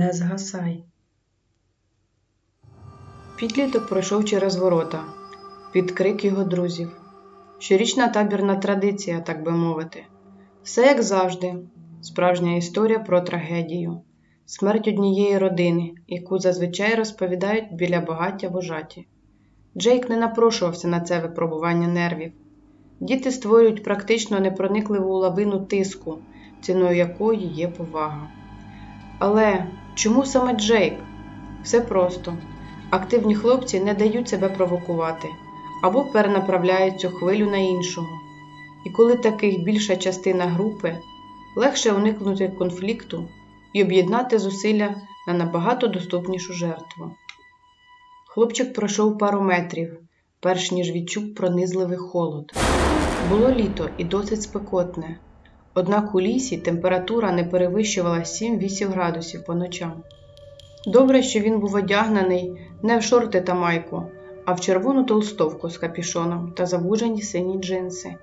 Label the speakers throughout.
Speaker 1: Не згасай. Підліток пройшов через ворота, під крик його друзів. Щорічна табірна традиція, так би мовити. Все як завжди, справжня історія про трагедію, смерть однієї родини, яку зазвичай розповідають біля багаття вожаті. Джейк не напрошувався на це випробування нервів. Діти створюють практично непроникливу лавину тиску, ціною якої є повага. Але чому саме Джейк? Все просто. Активні хлопці не дають себе провокувати або перенаправляють цю хвилю на іншого. І коли таких більша частина групи, легше уникнути конфлікту і об'єднати зусилля на набагато доступнішу жертву. Хлопчик пройшов пару метрів, перш ніж відчув пронизливий холод. Було літо і досить спекотне, однак у лісі температура не перевищувала 7-8 градусів по ночам. Добре, що він був одягнений не в шорти та майку, а в червону толстовку з капішоном та завужені сині джинси.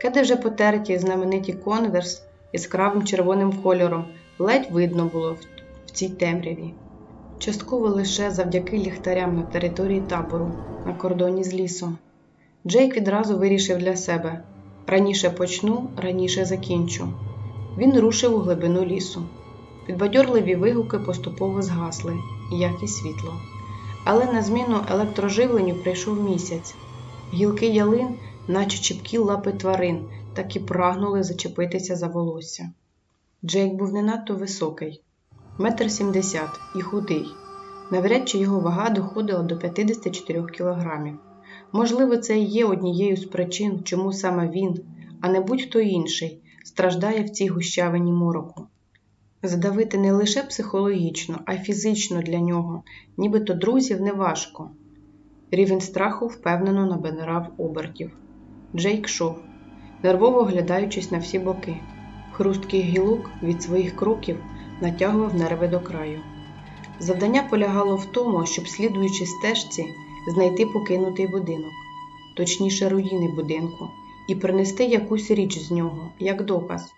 Speaker 1: Кеди вже потерті знамениті конверс із кравим червоним кольором ледь видно було в цій темряві. Частково лише завдяки ліхтарям на території табору на кордоні з лісом. Джейк відразу вирішив для себе раніше почну, раніше закінчу. Він рушив у глибину лісу. Підбадьорливі вигуки поступово згасли, як і світло. Але на зміну електроживленню прийшов місяць. Гілки ялин, наче чіпкі лапи тварин, так і прагнули зачепитися за волосся. Джейк був не надто високий, метр сімдесят і худий. Навряд чи його вага доходила до 54 кілограмів. Можливо, це і є однією з причин, чому саме він, а не будь-хто інший, страждає в цій гущавині мороку. Задавити не лише психологічно, а й фізично для нього, нібито друзів неважко. Рівень страху впевнено набирав обертів. Джейк йшов, нервово оглядаючись на всі боки. Хрусткий гілок від своїх кроків натягував нерви до краю. Завдання полягало в тому, щоб, слідуючи стежці, знайти покинутий будинок, точніше руїни будинку, і принести якусь річ з нього, як доказ.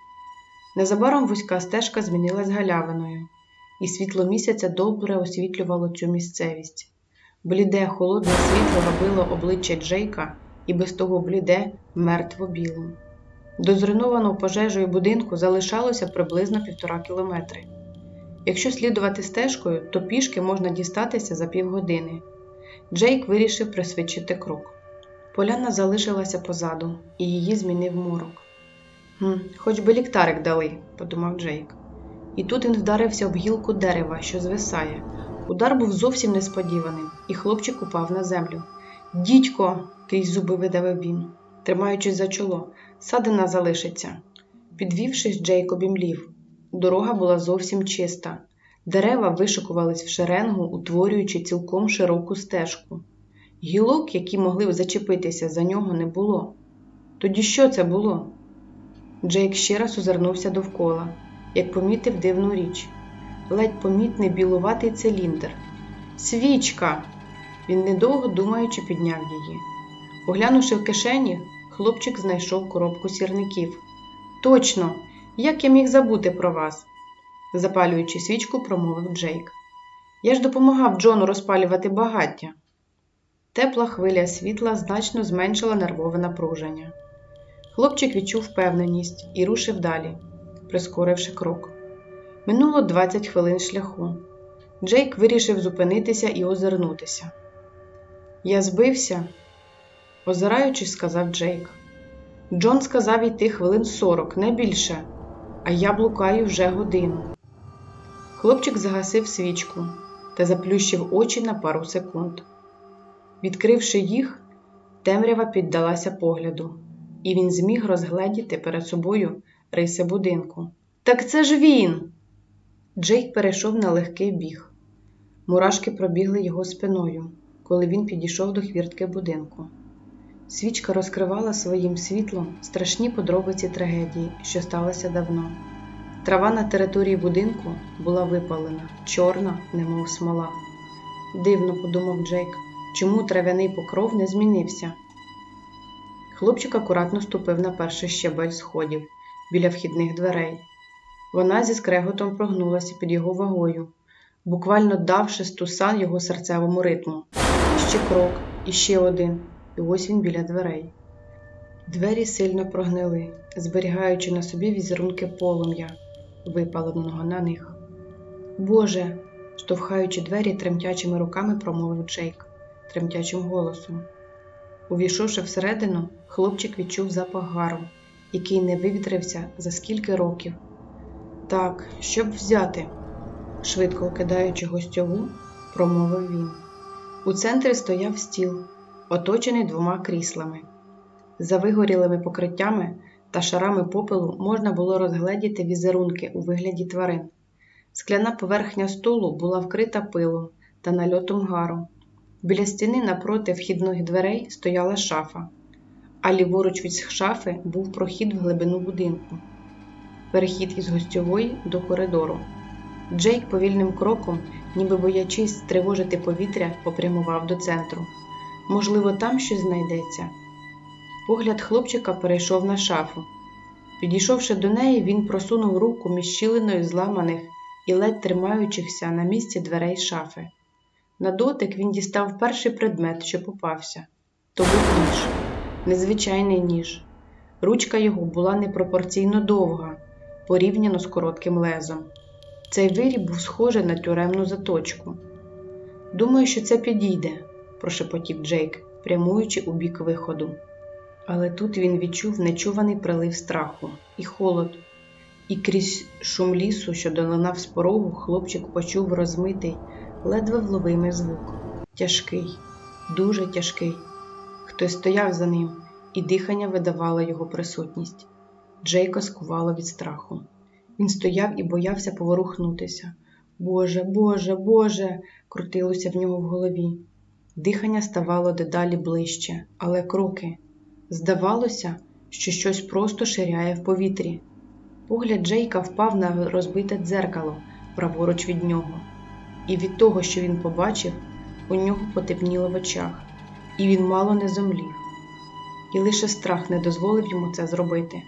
Speaker 1: Незабаром вузька стежка змінилась галявиною, і світло місяця добре освітлювало цю місцевість. Бліде, холодне світло робило обличчя Джейка і без того бліде мертво білим. До зруйнованого пожежею будинку залишалося приблизно півтора кілометри. Якщо слідувати стежкою, то пішки можна дістатися за півгодини. Джейк вирішив присвідчити крок. Поляна залишилася позаду, і її змінив морок. «Хм, Хоч би ліктарик дали, подумав Джейк. І тут він вдарився об гілку дерева, що звисає. Удар був зовсім несподіваним, і хлопчик упав на землю. Дідько, крізь зуби видавив він, тримаючись за чоло, садина залишиться. Підвівшись, Джейк обімлів. Дорога була зовсім чиста. Дерева вишикувались в шеренгу, утворюючи цілком широку стежку. Гілок, які могли б зачепитися за нього, не було. Тоді що це було? Джейк ще раз озирнувся довкола, як помітив дивну річ ледь помітний білуватий циліндр. Свічка! Він, недовго думаючи, підняв її. Поглянувши в кишені, хлопчик знайшов коробку сірників. Точно, як я міг забути про вас? Запалюючи свічку, промовив Джейк. Я ж допомагав Джону розпалювати багаття. Тепла хвиля світла значно зменшила нервове напруження. Хлопчик відчув впевненість і рушив далі, прискоривши крок. Минуло 20 хвилин шляху. Джейк вирішив зупинитися і озирнутися. Я збився, озираючись, сказав Джейк. Джон сказав йти хвилин 40, не більше, а я блукаю вже годину. Хлопчик загасив свічку та заплющив очі на пару секунд. Відкривши їх, темрява піддалася погляду, і він зміг розгледіти перед собою риси будинку. Так це ж він! Джейк перейшов на легкий біг. Мурашки пробігли його спиною, коли він підійшов до хвіртки будинку. Свічка розкривала своїм світлом страшні подробиці трагедії, що сталося давно. Трава на території будинку була випалена, чорна, немов смола. Дивно, подумав Джейк, чому трав'яний покров не змінився. Хлопчик акуратно ступив на перший щебель сходів біля вхідних дверей. Вона зі скреготом прогнулася під його вагою, буквально давши стуса його серцевому ритму. Ще крок, і ще один, і ось він біля дверей. Двері сильно прогнили, зберігаючи на собі візерунки полум'я, випаленого на них. Боже, штовхаючи двері тремтячими руками, промовив Джейк тремтячим голосом. Увійшовши всередину, хлопчик відчув запах гару, який не вивітрився за скільки років. Так, щоб взяти, швидко кидаючи гостьову, промовив він. У центрі стояв стіл, оточений двома кріслами. За вигорілими покриттями та шарами попелу можна було розгледіти візерунки у вигляді тварин. Скляна поверхня столу була вкрита пилом та нальотом гару. Біля стіни напроти вхідних дверей стояла шафа, а ліворуч від шафи був прохід в глибину будинку, перехід із гостьової до коридору. Джейк повільним кроком, ніби боячись тривожити повітря, попрямував до центру. Можливо, там щось знайдеться. Погляд хлопчика перейшов на шафу. Підійшовши до неї, він просунув руку між щілиною зламаних і ледь тримаючихся на місці дверей шафи. На дотик він дістав перший предмет, що попався то був ніж, незвичайний ніж. Ручка його була непропорційно довга, порівняно з коротким лезом. Цей виріб був схожий на тюремну заточку. Думаю, що це підійде, прошепотів Джейк, прямуючи у бік виходу. Але тут він відчув нечуваний прилив страху і холод, і крізь шум лісу, що долинав з порогу, хлопчик почув розмитий, ледве вловимий звук. Тяжкий, дуже тяжкий. Хтось стояв за ним, і дихання видавало його присутність. Джейка скувало від страху. Він стояв і боявся поворухнутися. Боже, Боже, Боже, крутилося в нього в голові. Дихання ставало дедалі ближче, але кроки. Здавалося, що щось просто ширяє в повітрі. Погляд Джейка впав на розбите дзеркало праворуч від нього, і від того, що він побачив, у нього потемніло в очах, і він мало не зомлів. І лише страх не дозволив йому це зробити.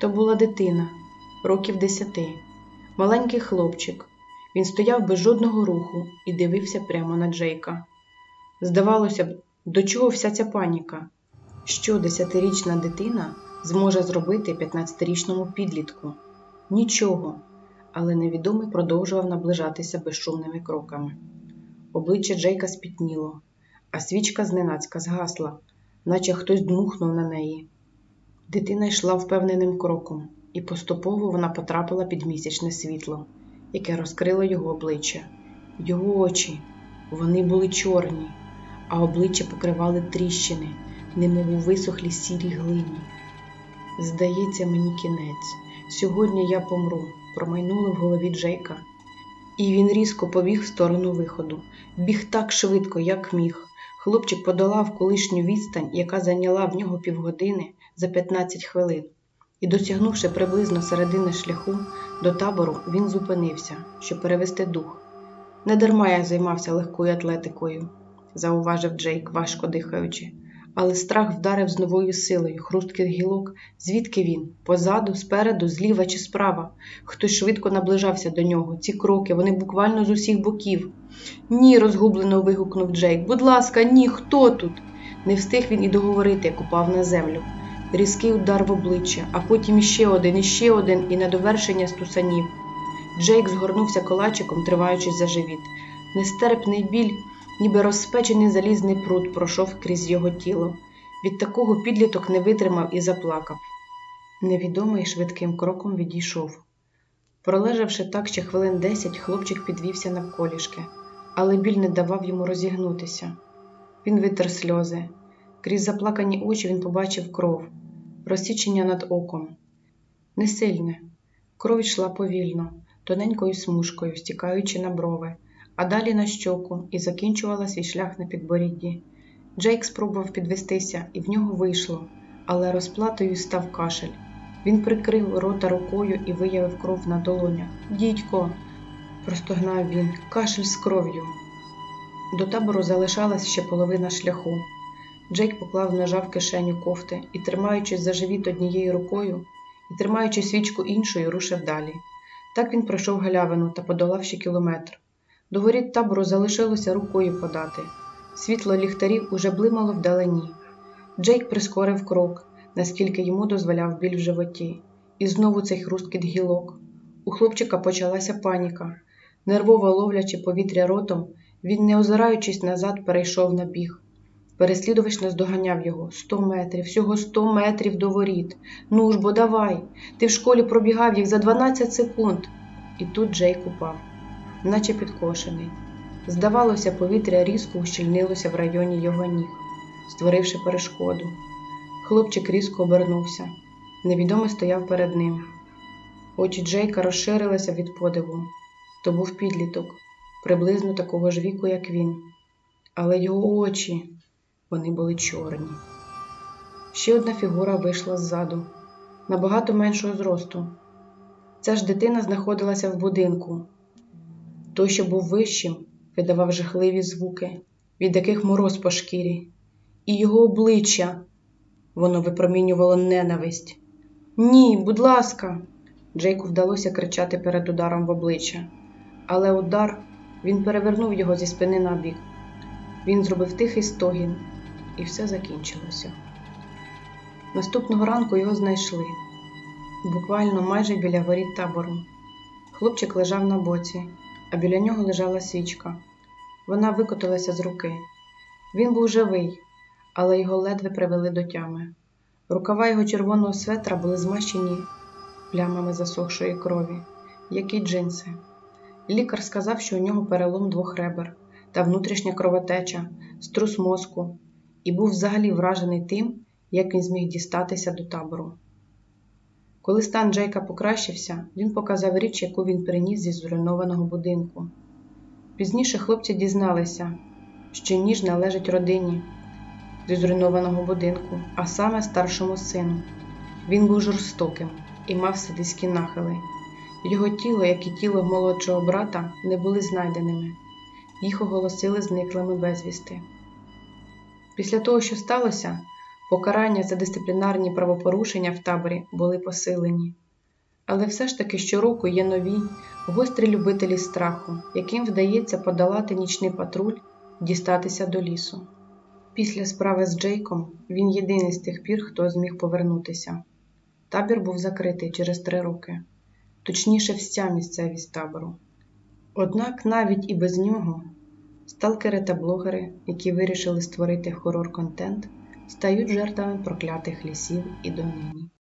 Speaker 1: То була дитина, років десяти, маленький хлопчик. Він стояв без жодного руху і дивився прямо на Джейка. Здавалося б, до чого вся ця паніка? Що десятирічна дитина зможе зробити 15-річному підлітку? Нічого, але невідомий продовжував наближатися безшумними кроками. Обличчя Джейка спітніло, а свічка зненацька згасла, наче хтось дмухнув на неї. Дитина йшла впевненим кроком, і поступово вона потрапила під місячне світло, яке розкрило його обличчя. Його очі, вони були чорні, а обличчя покривали тріщини немов у висохлій сірій глині. Здається, мені кінець. Сьогодні я помру, промайнуло в голові Джейка, і він різко побіг в сторону виходу. Біг так швидко, як міг. Хлопчик подолав колишню відстань, яка зайняла в нього півгодини за 15 хвилин, і, досягнувши приблизно середини шляху до табору, він зупинився, щоб перевести дух. Недарма я займався легкою атлетикою, зауважив Джейк, важко дихаючи але страх вдарив з новою силою, хрустких гілок. Звідки він? Позаду, спереду, зліва чи справа. Хтось швидко наближався до нього. Ці кроки, вони буквально з усіх боків. Ні, розгублено вигукнув Джейк. Будь ласка, ні, хто тут? Не встиг він і договорити, як упав на землю. Різкий удар в обличчя, а потім іще один, іще один, і на довершення стусанів. Джейк згорнувся колачиком, триваючись за живіт. Нестерпний біль ніби розпечений залізний пруд пройшов крізь його тіло. Від такого підліток не витримав і заплакав. Невідомий швидким кроком відійшов. Пролежавши так ще хвилин десять, хлопчик підвівся навколішки, але біль не давав йому розігнутися. Він витер сльози. Крізь заплакані очі він побачив кров, розсічення над оком. Несильне. Кров йшла повільно, тоненькою смужкою, стікаючи на брови а далі на щоку і закінчувала свій шлях на підборідді. Джейк спробував підвестися, і в нього вийшло, але розплатою став кашель. Він прикрив рота рукою і виявив кров на долонях. Дідько, простогнав він, кашель з кров'ю. До табору залишалась ще половина шляху. Джейк поклав ножа в кишеню кофти і, тримаючись за живіт однією рукою і тримаючи свічку іншою, рушив далі. Так він пройшов галявину та подолав ще кілометр. До воріт табору залишилося рукою подати. Світло ліхтарів уже блимало вдалині. Джейк прискорив крок, наскільки йому дозволяв біль в животі, і знову цей хрусткіт гілок. У хлопчика почалася паніка. Нервово ловлячи повітря ротом, він, не озираючись назад, перейшов на біг. Переслідувач наздоганяв його сто метрів, всього сто метрів до воріт. Ну ж бо давай. Ти в школі пробігав їх за 12 секунд. І тут Джейк упав, наче підкошений. Здавалося, повітря різко ущільнилося в районі його ніг, створивши перешкоду. Хлопчик різко обернувся. Невідомий стояв перед ним. Очі Джейка розширилися від подиву. То був підліток, приблизно такого ж віку, як він. Але його очі, вони були чорні. Ще одна фігура вийшла ззаду, набагато меншого зросту. Ця ж дитина знаходилася в будинку. Той, що був вищим, видавав жахливі звуки, від яких мороз по шкірі, і його обличчя воно випромінювало ненависть. Ні, будь ласка. Джейку вдалося кричати перед ударом в обличчя, але удар він перевернув його зі спини на бік. Він зробив тихий стогін, і все закінчилося. Наступного ранку його знайшли буквально майже біля воріт табору. Хлопчик лежав на боці, а біля нього лежала свічка. Вона викотилася з руки. Він був живий, але його ледве привели до тями. Рукава його червоного светра були змащені плямами засохшої крові, як і джинси. Лікар сказав, що у нього перелом двох ребер та внутрішня кровотеча, струс мозку, і був взагалі вражений тим, як він зміг дістатися до табору. Коли стан Джейка покращився, він показав річ, яку він приніс зі зруйнованого будинку. Пізніше хлопці дізналися, що ніж належить родині зі зруйнованого будинку, а саме старшому сину. Він був жорстоким і мав садиські нахили. Його тіло, як і тіло молодшого брата, не були знайденими, їх оголосили зниклими безвісти. Після того, що сталося, покарання за дисциплінарні правопорушення в таборі були посилені. Але все ж таки щороку є нові, гострі любителі страху, яким вдається подолати нічний патруль дістатися до лісу. Після справи з Джейком він єдиний з тих пір, хто зміг повернутися. Табір був закритий через три роки, точніше, вся місцевість табору. Однак навіть і без нього сталкери та блогери, які вирішили створити хорор-контент, стають жертвами проклятих лісів і донині.